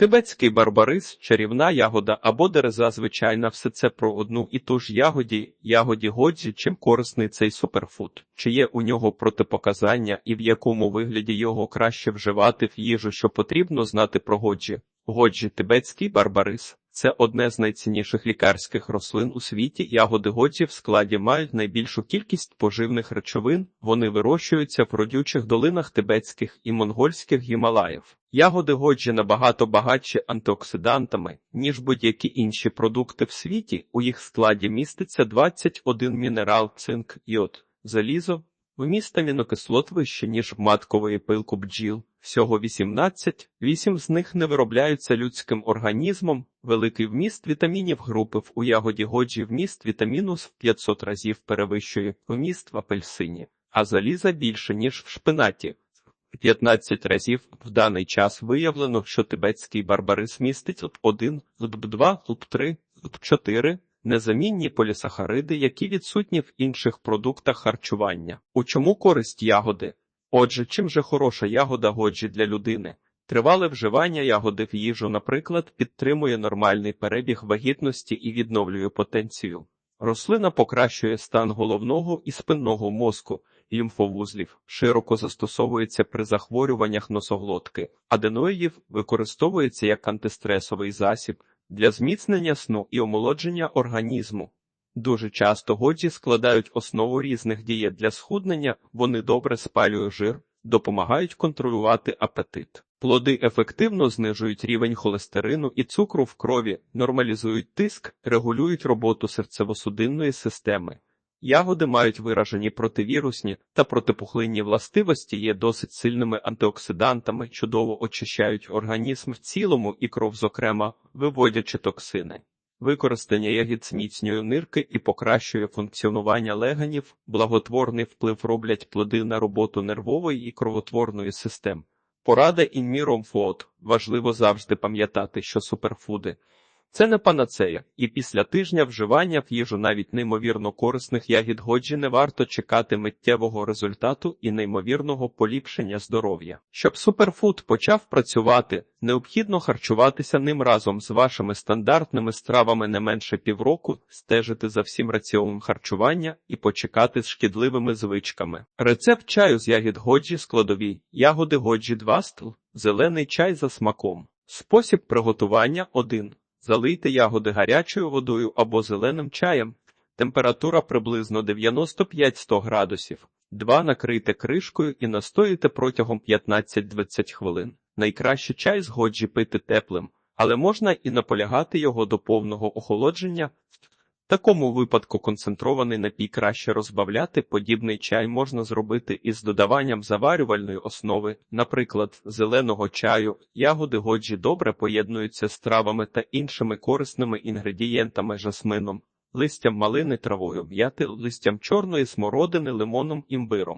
Тибетський барбарис, чарівна ягода або дереза звичайна все це про одну і ту ж ягоді, ягоді годжі, чим корисний цей суперфуд, чи є у нього протипоказання і в якому вигляді його краще вживати в їжу, що потрібно знати про годжі. Годжі тибетський барбарис це одне з найцінніших лікарських рослин у світі. Ягоди годжі в складі мають найбільшу кількість поживних речовин. Вони вирощуються в родючих долинах тибетських і монгольських гімалаїв. Ягоди годжі набагато багатші антиоксидантами, ніж будь-які інші продукти в світі. У їх складі міститься 21 мінерал, цинк, йод, залізо. Вміст амінокислот вище, ніж в маткової пилку бджіл. Всього 18, 8 з них не виробляються людським організмом. Великий вміст вітамінів групи в у ягоді годжі вміст вітаміну в 500 разів перевищує вміст в апельсині, а заліза більше, ніж в шпинаті. 15 разів в даний час виявлено, що тибетський барбарис містить ЛП1, ЛП2, ЛП3, ЛП4 незамінні полісахариди, які відсутні в інших продуктах харчування. У чому користь ягоди? Отже, чим же хороша ягода годжі для людини? Тривале вживання ягоди в їжу, наприклад, підтримує нормальний перебіг вагітності і відновлює потенцію. Рослина покращує стан головного і спинного мозку, лімфовузлів, широко застосовується при захворюваннях носоглотки, аденоїдів використовується як антистресовий засіб для зміцнення сну і омолодження організму. Дуже часто годжі складають основу різних дієт для схуднення, вони добре спалюють жир, допомагають контролювати апетит. Плоди ефективно знижують рівень холестерину і цукру в крові, нормалізують тиск, регулюють роботу серцево-судинної системи. Ягоди мають виражені противірусні та протипухлинні властивості, є досить сильними антиоксидантами, чудово очищають організм в цілому і кров, зокрема, виводячи токсини. Використання ягід зміцнює нирки і покращує функціонування легенів, благотворний вплив роблять плоди на роботу нервової і кровотворної систем. Порада інміром фуот. Важливо завжди пам'ятати, що суперфуди це не панацея, і після тижня вживання в їжу навіть неймовірно корисних ягід годжі не варто чекати миттєвого результату і неймовірного поліпшення здоров'я. Щоб суперфуд почав працювати, необхідно харчуватися ним разом з вашими стандартними стравами не менше півроку, стежити за всім раціоном харчування і почекати з шкідливими звичками. Рецепт чаю з ягід годжі складові, ягоди годжі 2 стл, зелений чай за смаком. Спосіб приготування 1. Залийте ягоди гарячою водою або зеленим чаєм. Температура приблизно 95-100 градусів. 2. Накрийте кришкою і настоїте протягом 15-20 хвилин. Найкраще чай згоджі пити теплим, але можна і наполягати його до повного охолодження. Такому випадку концентрований напій краще розбавляти. Подібний чай можна зробити із додаванням заварювальної основи, наприклад, зеленого чаю. Ягоди годжі добре поєднуються з травами та іншими корисними інгредієнтами жасмином, листям малини травою, м'яти, листям чорної смородини, лимоном, імбиром.